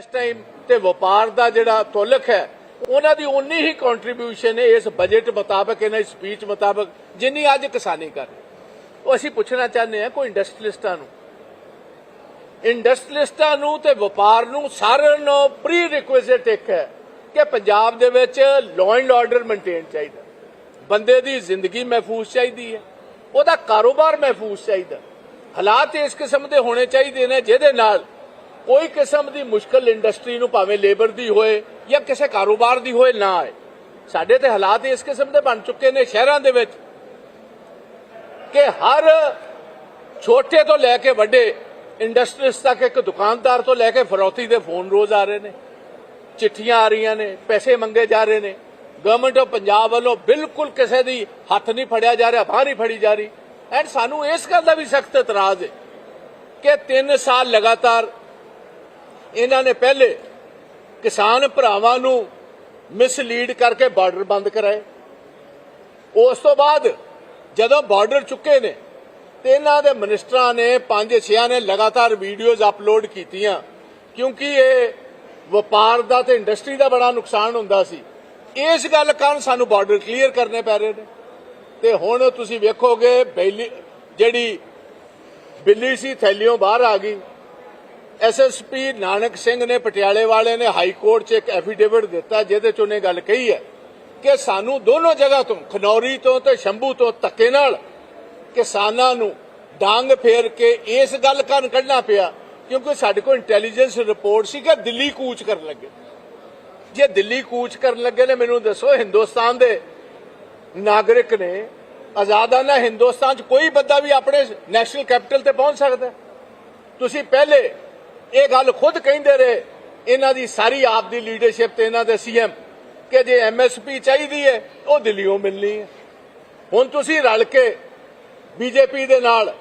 ਇਸ ਟਾਈਮ ਤੇ ਵਪਾਰ ਦਾ ਜਿਹੜਾ ਤੁਲਕ ਹੈ, ਉਹਨਾਂ ਦੀ ਉਨੀ ਹੀ ਕੰਟਰੀਬਿਊਸ਼ਨ ਹੈ ਇਸ ਬਜਟ ਮੁਤਾਬਕ, ਇਹਨਾਂ ਦੀ ਸਪੀਚ ਮੁਤਾਬਕ, ਜਿੰਨੀ ਅੱਜ ਕਿਸਾਨੀ ਕਰ ਉਹ ਅਸੀਂ ਪੁੱਛਣਾ ਚਾਹੁੰਦੇ ਹਾਂ, ਕੋਈ ਇੰਡਸਟਰੀਲਿਸਟਾਂ ਨੂੰ। ਇੰਡਸਟਰੀਲਿਸਟਾਂ ਨੂੰ ਤੇ ਵਪਾਰ ਨੂੰ ਸਾਰਿਆਂ ਨੂੰ ਪ੍ਰੀ ਰਿਕੁਇਜ਼ਿਟ ਇੱਕ ਹੈ ਕਿ ਪੰਜਾਬ ਦੇ ਵਿੱਚ ਲਾਅ ਐਂਡ ਆਰਡਰ ਮੇਨਟੇਨ ਚਾਹੀਦਾ। ਬੰਦੇ ਦੀ ਜ਼ਿੰਦਗੀ ਮਹਿਫੂਜ਼ ਚਾਹੀਦੀ ਹੈ, ਉਹਦਾ ਕਾਰੋਬਾਰ ਮਹਿਫੂਜ਼ ਚਾਹੀਦਾ। ਹਾਲਾਤ ਇਸ ਕਿਸਮ ਦੇ ਹੋਣੇ ਚਾਹੀਦੇ ਨੇ, ਜਿਹਦੇ ਨਾਲ ਕੋਈ ਕਿਸਮ ਦੀ ਮੁਸ਼ਕਲ ਇੰਡਸਟਰੀ ਨੂੰ ਭਾਵੇਂ ਲੇਬਰ ਦੀ ਹੋਏ ਜਾਂ ਕਿਸੇ ਕਾਰੋਬਾਰ ਦੀ ਹੋਏ ਨਾ ਆਏ। ਸਾਡੇ ਤੇ ਹਾਲਾਤ ਇਸ ਕਿਸਮ ਦੇ ਬਣ ਚੁੱਕੇ ਨੇ ਸ਼ਹਿਰਾਂ ਦੇ ਵਿੱਚ ਕਿ ਹਰ ਛੋਟੇ ਤੋਂ ਲੈ ਕੇ ਵੱਡੇ ਇੰਡਸਟਰੀਜ਼ ਤੱਕ ਇੱਕ ਦੁਕਾਨਦਾਰ ਤੋਂ ਲੈ ਕੇ ਫਰੌਤੀ ਦੇ ਫੋਨ ਰੋਜ਼ ਆ ਰਹੇ ਨੇ, ਚਿੱਠੀਆਂ ਆ ਰਹੀਆਂ ਨੇ, ਪੈਸੇ ਮੰਗੇ ਜਾ ਰਹੇ ਨੇ। ਗਵਰਨਮੈਂਟ ਆਫ ਪੰਜਾਬ ਵੱਲੋਂ ਬਿਲਕੁਲ ਕਿਸੇ ਦੀ ਹੱਥ ਨਹੀਂ ਫੜਿਆ ਜਾ ਰਿਹਾ ਬਾਹਰ ਹੀ ਫੜੀ ਜਾ ਰਹੀ। ਐਂਡ ਸਾਨੂੰ ਇਸ ਗੱਲ ਦਾ ਵੀ ਸਖਤ ਇਤਰਾਜ਼ ਹੈ ਕਿ 3 ਸਾਲ ਲਗਾਤਾਰ ਇਹਨਾਂ ਨੇ ਪਹਿਲੇ ਕਿਸਾਨ ਭਰਾਵਾਂ ਨੂੰ ਮਿਸਲੀਡ ਕਰਕੇ ਬਾਰਡਰ ਬੰਦ ਕਰਾਏ। ਉਸ ਤੋਂ ਬਾਅਦ ਜਦੋਂ ਬਾਰਡਰ ਚੁੱਕੇ ਨੇ ਤੇ ਇਹਨਾਂ ਦੇ ਮਿਨਿਸਟਰਾਂ ਨੇ ਪੰਜ ਛਿਆਂ ਨੇ ਲਗਾਤਾਰ ਵੀਡੀਓਜ਼ ਅਪਲੋਡ ਕੀਤੀਆਂ, ਕਿਉਂਕਿ ਇਹ ਵਪਾਰ ਦਾ ਤੇ ਇੰਡਸਟਰੀ ਦਾ ਬੜਾ ਨੁਕਸਾਨ ਹੁੰਦਾ ਸੀ। ਇਸ ਗੱਲ ਕਾਰਨ ਸਾਨੂੰ ਬਾਰਡਰ ਕਲੀਅਰ ਕਰਨੇ ਪੈ ਰਹੇ ਨੇ। ਤੇ ਹੁਣ ਤੁਸੀਂ ਵੇਖੋਗੇ ਬੈਲੀ ਜਿਹੜੀ ਬਿੱਲੀ ਸੀ ਥੈਲੀਓਂ ਬਾਹਰ ਆ ਗਈ। ਐਸਐਸਪੀ ਨਾਨਕ ਸਿੰਘ ਨੇ ਪਟਿਆਲੇ ਵਾਲੇ ਨੇ ਹਾਈ ਕੋਰਟ 'ਚ ਇੱਕ ਐਫੀਡੇਵਿਟ ਦਿੱਤਾ, ਜਿਹਦੇ 'ਚ ਉਹਨੇ ਗੱਲ ਕਹੀ ਹੈ ਕਿ ਸਾਨੂੰ ਦੋਨੋਂ ਜਗ੍ਹਾ ਤੋਂ, ਖਨੌਰੀ ਤੋਂ ਤੇ ਸ਼ੰਭੂ ਤੋਂ ਧੱਕੇ ਨਾਲ ਕਿਸਾਨਾਂ ਨੂੰ ਡਾਂਗ ਫੇਰ ਕੇ ਇਸ ਗੱਲ ਕਾਰਨ ਕੱਢਣਾ ਪਿਆ, ਕਿਉਂਕਿ ਸਾਡੇ ਕੋਲ ਇੰਟੈਲੀਜੈਂਸ ਰਿਪੋਰਟ ਸੀ ਕਿ ਦਿੱਲੀ ਕੂਚ ਕਰਨ ਲੱਗੇ। ਜੇ ਦਿੱਲੀ ਕੂਚ ਕਰਨ ਲੱਗੇ ਨੇ, ਮੈਨੂੰ ਦੱਸੋ, ਹਿੰਦੁਸਤਾਨ ਦੇ ਨਾਗਰਿਕ ਨੇ ਆਜ਼ਾਦਾਨਾ ਹਿੰਦੁਸਤਾਨ 'ਚ ਕੋਈ ਬੰਦਾ ਵੀ ਆਪਣੇ ਨੈਸ਼ਨਲ ਕੈਪੀਟਲ ਤੇ ਪਹੁੰਚ ਸਕਦਾ ਤੁਸੀਂ ਪਹਿਲੇ ਇਹ ਗੱਲ ਖੁਦ ਕਹਿੰਦੇ ਰਹੇ। ਇਹਨਾਂ ਦੀ ਸਾਰੀ ਆਪ ਦੀ ਲੀਡਰਸ਼ਿਪ ਤੇ ਇਹਨਾਂ ਦੇ ਸੀਐਮ ਕਿ ਜੇ ਐਮਐਸਪੀ ਚਾਹੀਦੀ ਹੈ ਉਹ ਦਿੱਲੀੋਂ ਮਿਲਣੀ ਹੈ ਹੁਣ ਤੁਸੀਂ ਰਲ ਕੇ ਬੀਜੇਪੀ ਦੇ ਨਾਲ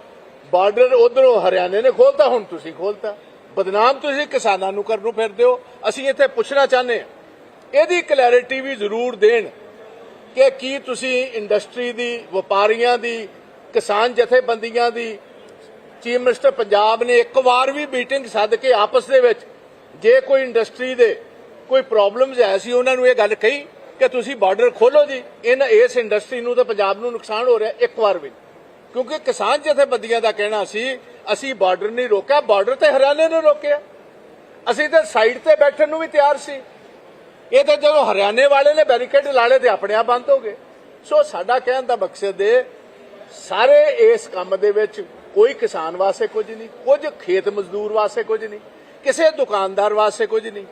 ਬਾਰਡਰ ਉਧਰੋਂ ਹਰਿਆਣੇ ਨੇ ਖੋਲਤਾ, ਹੁਣ ਤੁਸੀਂ ਖੋਲਤਾ। ਬਦਨਾਮ ਤੁਸੀਂ ਕਿਸਾਨਾਂ ਨੂੰ ਕਰਨ ਨੂੰ ਫਿਰਦੇ ਹੋ। ਅਸੀਂ ਇੱਥੇ ਪੁੱਛਣਾ ਚਾਹੁੰਦੇ ਹਾਂ, ਇਹਦੀ ਕਲੈਰਿਟੀ ਵੀ ਜ਼ਰੂਰ ਦੇਣ ਕਿ ਕੀ ਤੁਸੀਂ ਇੰਡਸਟਰੀ ਦੀ, ਵਪਾਰੀਆਂ ਦੀ, ਕਿਸਾਨ ਜਥੇਬੰਦੀਆਂ ਦੀ ਚੀਫ ਮਿਨਿਸਟਰ ਪੰਜਾਬ ਨੇ ਇੱਕ ਵਾਰ ਵੀ ਮੀਟਿੰਗ ਸੱਦ ਕੇ ਆਪਸ ਦੇ ਵਿੱਚ ਜੇ ਕੋਈ ਇੰਡਸਟਰੀ ਦੇ ਕੋਈ ਪ੍ਰੋਬਲਮਸ ਹੈ ਸੀ ਉਹਨਾਂ ਨੂੰ ਇਹ ਗੱਲ ਕਹੀ ਕਿ ਤੁਸੀਂ ਬਾਰਡਰ ਖੋਲੋ ਜੀ। ਇਹਨਾਂ ਇਸ ਇੰਡਸਟਰੀ ਨੂੰ ਤਾਂ ਪੰਜਾਬ ਨੂੰ ਨੁਕਸਾਨ ਹੋ ਰਿਹਾ ਇੱਕ ਵਾਰ ਵੀ। ਕਿਉਂਕਿ ਕਿਸਾਨ ਜਥੇਬੰਦੀਆਂ ਦਾ ਕਹਿਣਾ ਸੀ, ਅਸੀਂ ਬਾਰਡਰ ਨਹੀਂ ਰੋਕਿਆ ਬਾਰਡਰ ਤੇ ਹਰਿਆਣੇ ਨੇ ਰੋਕਿਆ। ਅਸੀਂ ਤਾਂ ਸਾਈਡ ਤੇ ਬੈਠਣ ਨੂੰ ਵੀ ਤਿਆਰ ਸੀ। ਇਹ ਤਾਂ ਜਦੋਂ ਹਰਿਆਣੇ ਵਾਲੇ ਨੇ ਬੈਰੀਕੇਡ ਲਾ ਲਏ ਤੇ ਆਪਣੇ ਆਪ ਬੰਦ ਹੋ ਗਏ। ਸੋ ਸਾਡਾ ਕਹਿਣ ਦਾ ਮਕਸਦ ਹੈ ਸਾਰੇ ਇਸ ਕੰਮ ਦੇ ਵਿੱਚ ਕੋਈ ਕਿਸਾਨ ਵਾਸਤੇ ਕੁਝ ਨਹੀਂ, ਕੁਝ ਖੇਤ ਮਜ਼ਦੂਰ ਵਾਸਤੇ ਕੁਝ ਨਹੀਂ, ਕਿਸੇ ਦੁਕਾਨਦਾਰ ਵਾਸਤੇ ਕੁਝ ਨਹੀਂ।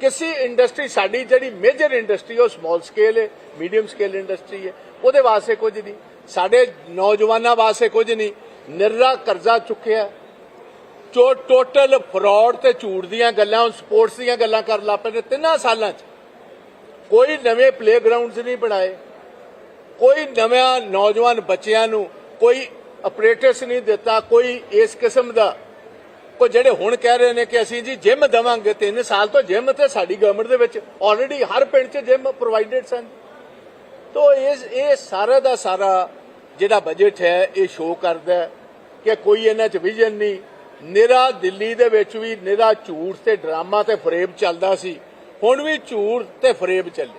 ਕਿਸੇ ਇੰਡਸਟਰੀ ਸਾਡੀ ਜਿਹੜੀ ਮੇਜਰ ਇੰਡਸਟਰੀ ਉਹ ਸਮਾਲ ਸਕੇਲ ਹੈ ਮੀਡੀਅਮ ਸਕੇਲ ਇੰਡਸਟਰੀ ਹੈ, ਉਹਦੇ ਵਾਸਤੇ ਕੁਝ ਨਹੀਂ। ਸਾਡੇ ਨੌਜਵਾਨਾਂ ਵਾਸਤੇ ਕੁਝ ਨਹੀਂ। ਨਿਰਰਾ ਕਰਜ਼ਾ ਚੁੱਕਿਆ। ਜੋ ਟੋਟਲ ਫਰਾਡ ਤੇ ਝੂਠ ਦੀਆਂ ਗੱਲਾਂ ਸਪੋਰਟਸ ਦੀਆਂ ਗੱਲਾਂ ਕਰਨ ਲੱਗ ਪਏ ਨੇ ਤਿੰਨਾਂ ਸਾਲਾਂ 'ਚ। ਕੋਈ ਨਵੇਂ ਪਲੇਗਰਾਉਂਡਸ ਨਹੀਂ ਬਣਾਏ। ਕੋਈ ਨਵਾਂ ਨੌਜਵਾਨ ਬੱਚਿਆਂ ਨੂੰ ਕੋਈ ਆਪਰੇਟਰਸ ਨਹੀਂ ਦਿੱਤਾ, ਕੋਈ ਇਸ ਕਿਸਮ ਦਾ। ਕੋ ਜਿਹੜੇ ਹੁਣ ਕਹਿ ਰਹੇ ਨੇ ਕਿ ਅਸੀਂ ਜੀ ਜਿਮ ਦੇਵਾਂਗੇ 3 ਸਾਲ ਤੋਂ ਜਿਮ ਤੇ ਸਾਡੀ ਗਵਰਨਮੈਂਟ ਦੇ ਵਿੱਚ ਆਲਰੇਡੀ ਹਰ ਪਿੰਡ 'ਚ ਜਿਮ ਪ੍ਰੋਵਾਈਡਡ ਸਨ। ਤੋ ਇਸ, ਇਹ ਸਾਰਾ ਦਾ ਸਾਰਾ ਜਿਹੜਾ ਬਜਟ ਹੈ, ਇਹ ਸ਼ੋਅ ਕਰਦਾ ਕਿ ਕੋਈ ਇਹਨਾਂ 'ਚ ਵਿਜ਼ਨ ਨਹੀਂ। ਨਿਰਾ ਦਿੱਲੀ ਦੇ ਵਿੱਚ ਵੀ ਨਿਰਾ ਝੂਠ ਤੇ ਡਰਾਮਾ ਤੇ ਫਰੇਬ ਚੱਲਦਾ ਸੀ। ਹੁਣ ਵੀ ਝੂਠ ਤੇ ਫਰੇਬ ਚੱਲੇ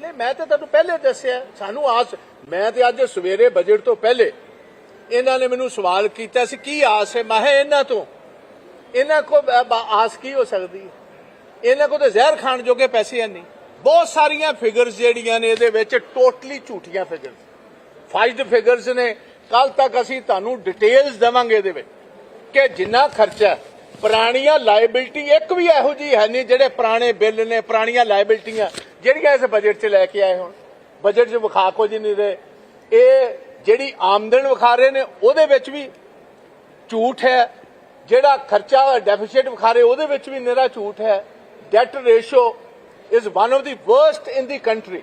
ਨਹੀਂ ਮੈਂ ਤਾਂ ਤੁਹਾਨੂੰ ਪਹਿਲੇ ਦੱਸਿਆ, ਸਾਨੂੰ ਆਸ, ਮੈਂ ਤੇ ਅੱਜ ਸਵੇਰੇ ਬਜਟ ਤੋਂ ਪਹਿਲੇ ਇਹਨਾਂ ਨੇ ਮੈਨੂੰ ਸਵਾਲ ਕੀਤਾ ਸੀ, ਕੀ ਆਸ ਹੈ? ਮੈਂ ਇਹਨਾਂ ਤੋਂ। ਇਹਨਾਂ ਕੋ ਆਸ ਕੀ ਹੋ ਸਕਦੀ ਹੈ? ਇਹਨਾਂ ਕੋ ਤਾਂ ਜ਼ਹਿਰ ਖਾਣ ਜੋਗੇ ਪੈਸੇ ਹੈ ਨਹੀਂ। ਬਹੁਤ ਸਾਰੀਆਂ ਫਿਗਰਸ ਜਿਹੜੀਆਂ ਨੇ ਇਹਦੇ ਵਿੱਚ ਟੋਟਲੀ ਝੂਠੀਆਂ ਫਿਗਰਸ ਫਾਈਡ ਫਿਗਰਸ ਨੇ। ਕੱਲ ਤੱਕ ਅਸੀਂ ਤੁਹਾਨੂੰ ਡਿਟੇਲਸ ਦੇਵਾਂਗੇ ਇਹਦੇ ਵਿੱਚ ਕਿ ਜਿੰਨਾ ਖਰਚਾ ਪੁਰਾਣੀਆਂ ਲਾਇਬਿਲਟੀ ਇੱਕ ਵੀ ਇਹੋ ਜੀ ਹੈ ਨਹੀਂ ਜਿਹੜੇ ਪੁਰਾਣੇ ਬਿੱਲ ਨੇ, ਪੁਰਾਣੀਆਂ ਲਾਇਬਿਲਟੀਆਂ ਜਿਹੜੀਆਂ ਇਸ ਬਜਟ 'ਚ ਲੈ ਕੇ ਆਏ ਹੁਣ। ਬਜਟ 'ਚ ਵਿਖਾ ਕੁਝ ਨਹੀਂ ਰਹੇ। ਇਹ ਜਿਹੜੀ ਆਮਦਨ ਵਿਖਾ ਰਹੇ ਨੇ, ਉਹਦੇ ਵਿੱਚ ਵੀ ਝੂਠ ਹੈ। ਜਿਹੜਾ ਖਰਚਾ ਡੈਫੀਸਿਟ ਵਿਖਾ ਰਹੇ, ਉਹਦੇ ਵਿੱਚ ਵੀ ਨਿਹਰਾ ਝੂਠ ਹੈ। Debt ratio is one of the worst in the country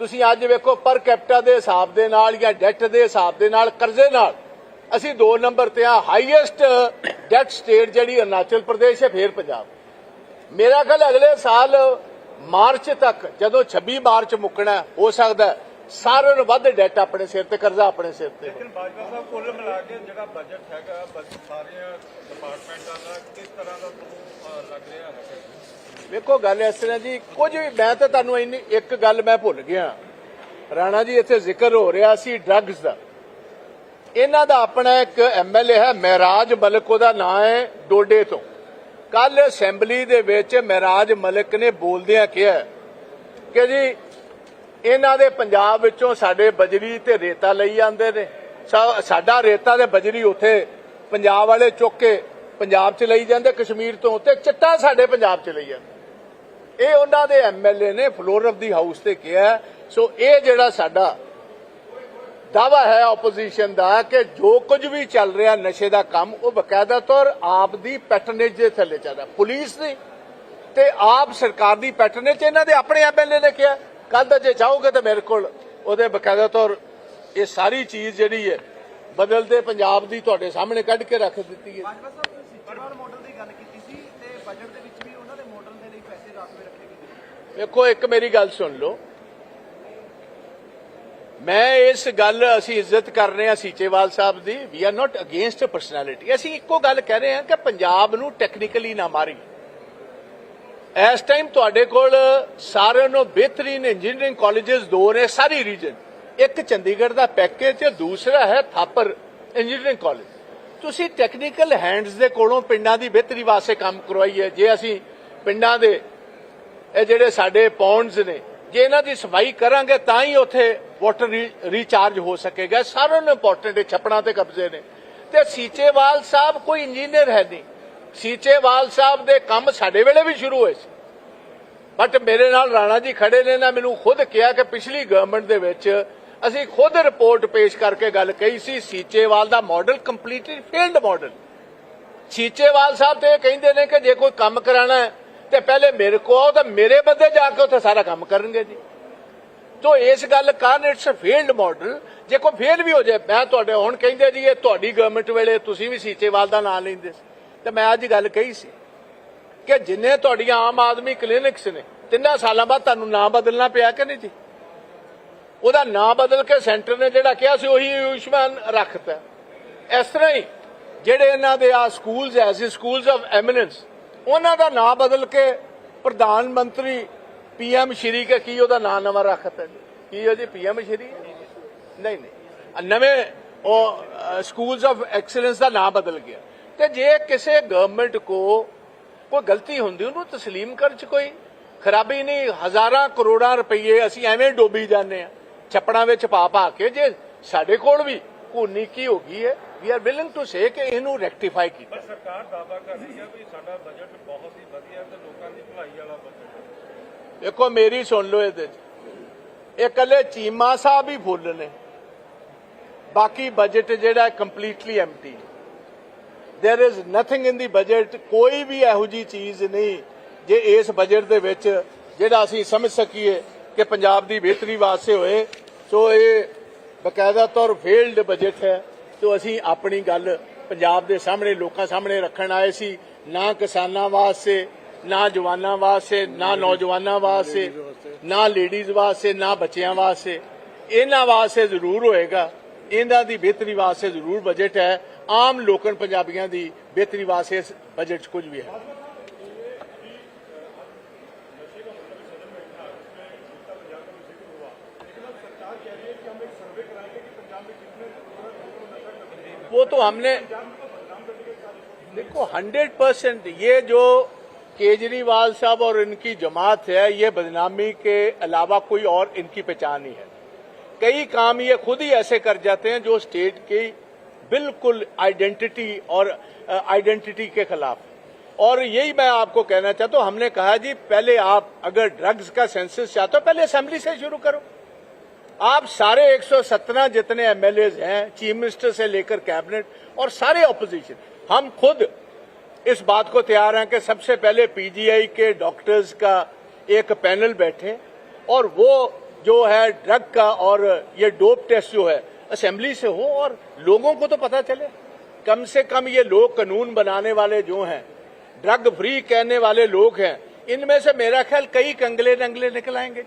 ਤੁਸੀਂ ਅੱਜ ਵੇਖੋ ਪਰ ਕੈਪਟਾ ਦੇ ਹਿਸਾਬ ਦੇ ਨਾਲ ਜਾਂ ਡੈਟ ਦੇ ਹਿਸਾਬ ਦੇ ਨਾਲ, ਕਰਜ਼ੇ ਨਾਲ। ਅਸੀਂ 2 ਨੰਬਰ ਤੇ ਆ ਹਾਈਐਸਟ ਡੈਟ ਸਟੇਟ ਜਿਹੜੀ ਅਰੁਣਾਚਲ ਪ੍ਰਦੇਸ਼ ਹੈ ਫੇਰ ਪੰਜਾਬ। ਮੇਰਾ ਖਿਆਲ ਅਗਲੇ ਸਾਲ ਮਾਰਚ ਤੱਕ ਜਦੋਂ 26 ਮਾਰਚ ਮੁੱਕਣਾ ਹੈ, ਸਕਦਾ ਸਾਰਿਆਂ ਨੂੰ ਵੱਧ ਡੈਟ ਆਪਣੇ ਸਿਰ ਤੇ ਕਰਜ਼ਾ ਆਪਣੇ ਸਿਰ ਤੇ ਲੇਕਿਨ ਬਾਜਵਾ ਸਾਹਿਬ ਕੁੱਲ ਮਿਲਾ ਕੇ ਜਿਹੜਾ ਬਜਟ ਹੈਗਾ ਬਸ ਸਾਰੀਆਂ ਡਿਪਾਰਟਮੈਂਟਾਂ ਦਾ ਕਿਸ ਤਰ੍ਹਾਂ ਦਾ ਲੱਗ ਰਿਹਾ ਹੈ ਵੇਖੋ ਗੱਲ ਇਸ ਤਰ੍ਹਾਂ ਜੀ ਕੁਝ ਵੀ ਮੈਂ ਤਾਂ ਤੁਹਾਨੂੰ ਇੰਨੀ ਇੱਕ ਗੱਲ ਮੈਂ ਭੁੱਲ ਗਿਆ। ਰਾਣਾ ਜੀ ਇੱਥੇ ਜ਼ਿਕਰ ਹੋ ਰਿਹਾ ਸੀ ਡਰੱਗਸ ਦਾ। ਇਹਨਾਂ ਦਾ ਆਪਣਾ ਇੱਕ ਐਮਐਲਏ ਹੈ, ਮਹਿਰਾਜ ਮਲਕ ਉਹਦਾ ਨਾਂ ਹੈ ਡੋਡੇ ਤੋਂ। ਕੱਲ ਅਸੈਂਬਲੀ ਦੇ ਵਿੱਚ ਮਹਿਰਾਜ ਮਲਕ ਨੇ ਬੋਲਦਿਆਂ ਕਿਹਾ ਕਿ ਜੀ, ਇਹਨਾਂ ਦੇ ਪੰਜਾਬ ਵਿੱਚੋਂ ਸਾਡੇ ਬਜਰੀ ਤੇ ਰੇਤਾ ਲਈ ਜਾਂਦੇ ਨੇ। ਸਾਡਾ ਰੇਤਾ ਤੇ ਬਜਰੀ ਉੱਥੇ ਪੰਜਾਬ ਵਾਲੇ ਚੁੱਕ ਕੇ ਪੰਜਾਬ 'ਚ ਲਈ ਜਾਂਦੇ, ਕਸ਼ਮੀਰ ਤੋਂ ਤੇ ਚਿੱਟਾ ਸਾਡੇ ਪੰਜਾਬ 'ਚ ਲਈ ਜਾਂਦੇ। ਇਹ ਉਹਨਾਂ ਦੇ ਐਮਐਲਏ ਨੇ, ਫਲੋਰ ਆਫ ਦੀ ਹਾਊਸ ਤੇ ਕਿਹਾ। ਸੋ ਇਹ ਜਿਹੜਾ ਸਾਡਾ ਦਾਵਾ ਹੈ ਆਪੋਜੀਸ਼ਨ ਦਾ ਕਿ ਜੋ ਕੁਝ ਵੀ ਚੱਲ ਰਿਹਾ ਨਸ਼ੇ ਦਾ ਕੰਮ ਉਹ ਬਕਾਇਦਾ ਤੌਰ ਆਪ ਦੀ ਪੈਟਰਨੇਜ ਦੇ ਥੱਲੇ ਚੱਲ ਰਿਹਾ। ਪੁਲਿਸ ਦੀ ਤੇ ਆਪ ਸਰਕਾਰ ਦੀ ਪੈਟਰਨੇਜ ਇਹਨਾਂ ਦੇ ਆਪਣੇ ਐਮਐਲਏ ਨੇ ਕਿਹਾ ਕੱਲ ਤਾਂ ਜੇ ਚਾਹੋਗੇ ਤਾਂ ਮੇਰੇ ਕੋਲ ਉਹਦੇ ਬਕਾਇਦਾ ਤੌਰ ਇਹ ਸਾਰੀ ਚੀਜ਼ ਜਿਹੜੀ ਹੈ ਬਦਲਦੇ ਪੰਜਾਬ ਦੀ ਤੁਹਾਡੇ ਸਾਹਮਣੇ ਕੱਢ ਕੇ ਰੱਖ ਦਿੱਤੀ ਹੈ। ਬਾਜਵਾ ਸਾਹਿਬ ਤੁਸੀਂ ਸਿੱਚੇਵਾਲ ਮਾਡਲ ਦੀ ਗੱਲ ਕੀਤੀ ਸੀ ਤੇ ਬਜਟ ਦੇ ਵਿੱਚ ਵੀ ਉਹਨਾਂ ਦੇ ਮਾਡਲ ਦੇ ਲਈ ਪੈਸੇ ਰਾਖਵੇਂ ਰੱਖੇ ਗਏ ਨੇ। ਵੇਖੋ ਇੱਕ ਮੇਰੀ ਗੱਲ ਸੁਣ ਲਓ। ਮੈਂ ਇਸ ਗੱਲ ਅਸੀਂ ਇੱਜ਼ਤ ਕਰ ਰਹੇ ਹਾਂ ਸੀਚੇਵਾਲ ਸਾਹਿਬ ਦੀ। We are not against personality ਅਸੀਂ ਇੱਕੋ ਗੱਲ ਕਹਿ ਰਹੇ ਹਾਂ ਕਿ ਪੰਜਾਬ ਨੂੰ ਟੈਕਨੀਕਲੀ ਨਾ ਮਾਰੀ ਇਸ ਟਾਈਮ ਤੁਹਾਡੇ ਕੋਲ ਸਾਰਿਆਂ ਨੂੰ ਬਿਹਤਰੀਨ ਇੰਜੀਨੀਅਰਿੰਗ ਕਾਲਜਸ ਦੋ ਨੇ, ਸਾਰੀ ਰੀਜਨ ਇੱਕ ਚੰਡੀਗੜ੍ਹ ਦਾ ਪੈਕੇਜ ਤੇ ਦੂਸਰਾ ਹੈ ਥਾਪਰ ਇੰਜੀਨੀਅਰਿੰਗ ਕਾਲਜ ਤੁਸੀਂ ਟੈਕਨੀਕਲ ਹੈਂਡਸ ਦੇ ਕੋਲੋਂ ਪਿੰਡਾਂ ਦੀ ਬਿਹਤਰੀ ਵਾਸਤੇ ਕੰਮ ਕਰਵਾਈਏ। ਜੇ ਅਸੀਂ ਪਿੰਡਾਂ ਦੇ, ਇਹ ਜਿਹੜੇ ਸਾਡੇ ਪੌਂਡਸ ਨੇ ਜੇ ਇਹਨਾਂ ਦੀ ਸਫ਼ਾਈ ਕਰਾਂਗੇ, ਤਾਂ ਹੀ ਉੱਥੇ ਵਾਟਰ ਰੀਚਾਰਜ ਹੋ ਸਕੇਗਾ। ਸਾਰਿਆਂ ਨੂੰ ਇੰਪੋਰਟੈਂਟ ਹੈ ਛਪੜਾਂ ਤੇ ਕਬਜ਼ੇ ਨੇ। ਤੇ ਸੀਚੇਵਾਲ ਸਾਹਿਬ ਕੋਈ ਇੰਜੀਨੀਅਰ ਹੈ ਨਹੀਂ। ਸੀਚੇਵਾਲ ਸਾਹਿਬ ਦੇ ਕੰਮ ਸਾਡੇ ਵੇਲੇ ਵੀ ਸ਼ੁਰੂ ਹੋਏ ਸੀ। ਬਟ ਮੇਰੇ ਨਾਲ ਰਾਣਾ ਜੀ ਖੜੇ ਨੇ ਨਾ ਮੈਨੂੰ ਖੁਦ ਕਿਹਾ ਕਿ ਪਿਛਲੀ ਗਵਰਨਮੈਂਟ ਦੇ ਵਿੱਚ ਅਸੀਂ ਖੁਦ ਰਿਪੋਰਟ ਪੇਸ਼ ਕਰਕੇ ਗੱਲ ਕਹੀ ਸੀ, ਸੀਚੇਵਾਲ ਦਾ model completely failed model Seechewal ਸਾਹਿਬ ਤੇ ਇਹ ਕਹਿੰਦੇ ਨੇ ਕਿ ਜੇ ਕੋਈ ਕੰਮ ਕਰਾਣਾ ਹੈ ਤੇ ਪਹਿਲੇ ਮੇਰੇ ਕੋ ਆਓ ਤਾਂ ਮੇਰੇ ਬੰਦੇ ਜਾ ਕੇ ਉੱਥੇ ਸਾਰਾ ਕੰਮ ਕਰਨਗੇ ਜੀ। ਤੋ ਇਸ ਗੱਲ ਕਾਰਨ ਇਟਸ ਅ ਫੇਲਡ ਮਾਡਲ ਜੇ ਕੋਈ ਫੇਲ ਵੀ ਹੋ ਜਾਏ, ਮੈਂ ਤੁਹਾਡੇ ਹੁਣ ਕਹਿੰਦੇ ਜੀ, ਇਹ ਤੁਹਾਡੀ ਗਵਰਨਮੈਂਟ ਵੇਲੇ ਤੁਸੀਂ ਵੀ ਸੀਚੇਵਾਲ ਦਾ ਨਾਮ ਲੈਂਦੇ ਸੀ। ਤੇ ਮੈਂ ਅੱਜ ਗੱਲ ਕਹੀ ਸੀ ਕਿ ਜਿੰਨੇ ਤੁਹਾਡੀਆਂ ਆਮ ਆਦਮੀ ਕਲੀਨਿਕਸ ਨੇ, ਤਿੰਨਾਂ ਸਾਲਾਂ ਬਾਅਦ ਤੁਹਾਨੂੰ ਨਾਮ ਬਦਲਣਾ ਪਿਆ ਕਿ ਨਹੀਂ ਜੀ? ਉਹਦਾ ਨਾਮ ਬਦਲ ਕੇ ਸੈਂਟਰ ਨੇ ਜਿਹੜਾ ਕਿਹਾ ਸੀ, ਉਹੀ ਆਯੁਸ਼ਮਾਨ ਰੱਖਤਾ। ਇਸ ਤਰ੍ਹਾਂ ਹੀ ਜਿਹੜੇ ਇਹਨਾਂ ਦੇ ਆ ਸਕੂਲਸ ਐਸੇ ਸਕੂਲਸ ਆਫ ਐਮੀਨੈਂਸ ਉਹਨਾਂ ਦਾ ਨਾਮ ਬਦਲ ਕੇ ਪ੍ਰਧਾਨ ਮੰਤਰੀ ਪੀਐਮ ਸ਼੍ਰੀ ਕੇ ਕੀ ਉਹਦਾ ਨਾਮ ਨਵਾਂ ਰੱਖਤਾ ਜੀ? ਕੀ ਹੈ ਜੀ ਪੀਐਮ ਸ਼੍ਰੀ? ਨਹੀਂ ਨਹੀਂ। ਨਵੇਂ ਉਹ ਸਕੂਲਸ ਆਫ ਐਕਸਲੈਂਸ ਦਾ ਨਾਮ ਬਦਲ ਗਿਆ। ਤੇ ਜੇ ਕਿਸੇ ਗਵਰਨਮੈਂਟ ਕੋ ਕੋਈ ਗਲਤੀ ਹੁੰਦੀ, ਉਹਨੂੰ ਤਸਲੀਮ ਕਰਨ ਚ ਕੋਈ। ਖਰਾਬੀ ਨਹੀਂ, ਹਜ਼ਾਰਾਂ ਕਰੋੜਾਂ ਰੁਪਏ ਅਸੀਂ ਐਵੇਂ ਡੋਬੀ ਜਾਂਦੇ ਆ ਛੱਪੜਾਂ ਵਿੱਚ ਪਾ ਪਾ ਕੇ ਜੇ ਸਾਡੇ ਕੋਲ ਵੀ ਕੋਨੀ ਕੀ ਹੋ ਗਈ ਹੈ? we are willing to say ਕਿ ਇਹਨੂੰ ਰੈਕਟੀਫਾਈ ਕੀਤਾ ਪਰ ਸਰਕਾਰ ਦਾਅਵਾ ਕਰ ਰਹੀ ਹੈ ਵੀ ਸਾਡਾ ਬਜਟ ਬਹੁਤ ਹੀ ਵਧੀਆ ਤੇ ਲੋਕਾਂ ਦੀ ਭਲਾਈ ਵਾਲਾ ਬਜਟ ਹੈ ਦੇਖੋ ਮੇਰੀ ਸੁਣ ਲਓ ਇਹਦੇ ਚ ਇਹ ਕੱਲੇ ਚੀਮਾ ਸਾਹਿਬ ਹੀ ਫੁੱਲ ਨੇ ਬਾਕੀ ਬਜਟ ਜਿਹੜਾ completely empty there is nothing in the budget ਕੋਈ ਵੀ ਇਹੋ ਜੀ ਚੀਜ਼ ਨਹੀਂ ਜੇ ਇਸ ਬਜਟ ਦੇ ਵਿੱਚ ਜਿਹੜਾ ਅਸੀਂ ਸਮਝ ਸਕੀਏ ਕਿ ਪੰਜਾਬ ਦੀ ਬਿਹਤਰੀ ਵਾਸਤੇ ਹੋਏ ਸੋ ਇਹ ਬਕਾਇਦਾ ਤੌਰ ਫੇਲਡ ਬਜਟ ਹੈ ਸੋ ਅਸੀਂ ਆਪਣੀ ਗੱਲ ਪੰਜਾਬ ਦੇ ਸਾਹਮਣੇ, ਲੋਕਾਂ ਸਾਹਮਣੇ ਰੱਖਣ ਆਏ ਸੀ। ਨਾ ਕਿਸਾਨਾਂ ਵਾਸਤੇ, ਨਾ ਜਵਾਨਾਂ ਵਾਸਤੇ, ਨਾ ਨੌਜਵਾਨਾਂ ਵਾਸਤੇ, ਨਾ ਲੇਡੀਜ਼ ਵਾਸਤੇ, ਨਾ ਬੱਚਿਆਂ ਵਾਸਤੇ। ਇਹਨਾਂ ਵਾਸਤੇ ਜ਼ਰੂਰ ਹੋਏਗਾ। ਇਹਨਾਂ ਦੀ ਬਿਹਤਰੀ ਵਾਸਤੇ ਜ਼ਰੂਰ ਬਜਟ ਹੈ। ਆਮ ਲੋਕਨ ਪੰਜਾਬੀਆਂ ਦੀ ਬਿਹਤਰੀ ਵਾਸਤੇ ਇਸ ਬਜਟ 'ਚ ਕੁਝ ਵੀ ਹੈ। वो तो हमने, देखो हंड्रेड परसेंट ये जो केजरीवाल साहब और इनकी जमात है, ये बदनामी के अलावा कोई और इनकी पहचान ही है। कई काम ये खुद ही ऐसे कर जाते हैं जो स्टेट की बिल्कुल आइडेंटिटी और आइडेंटिटी के खिलाफ और यही मैं आपको कहना चाहता हूँ, हमने कहा जी, पहले आप अगर ड्रग्स का सेंसस चाहते हो, पहले असेंबली से शुरू करो। आप सारे 117 जितने एमएलए हैं चीफ मिनिस्टर से लेकर कैबिनेट और सारे ऑपोजिशन हम खुद इस बात को तैयार हैं कि सबसे पहले पीजीआई के डॉक्टर्स का एक पैनल बैठे और वो जो है ड्रग का और ये डोप टेस्ट जो है असेंबली से हो और लोगों को तो पता चले। कम से कम ये लोग कानून बनाने वाले जो हैं ड्रग फ्री कहने वाले लोग हैं, इनमें से मेरा ख्याल कई कंगले नंगले निकल आएँगे।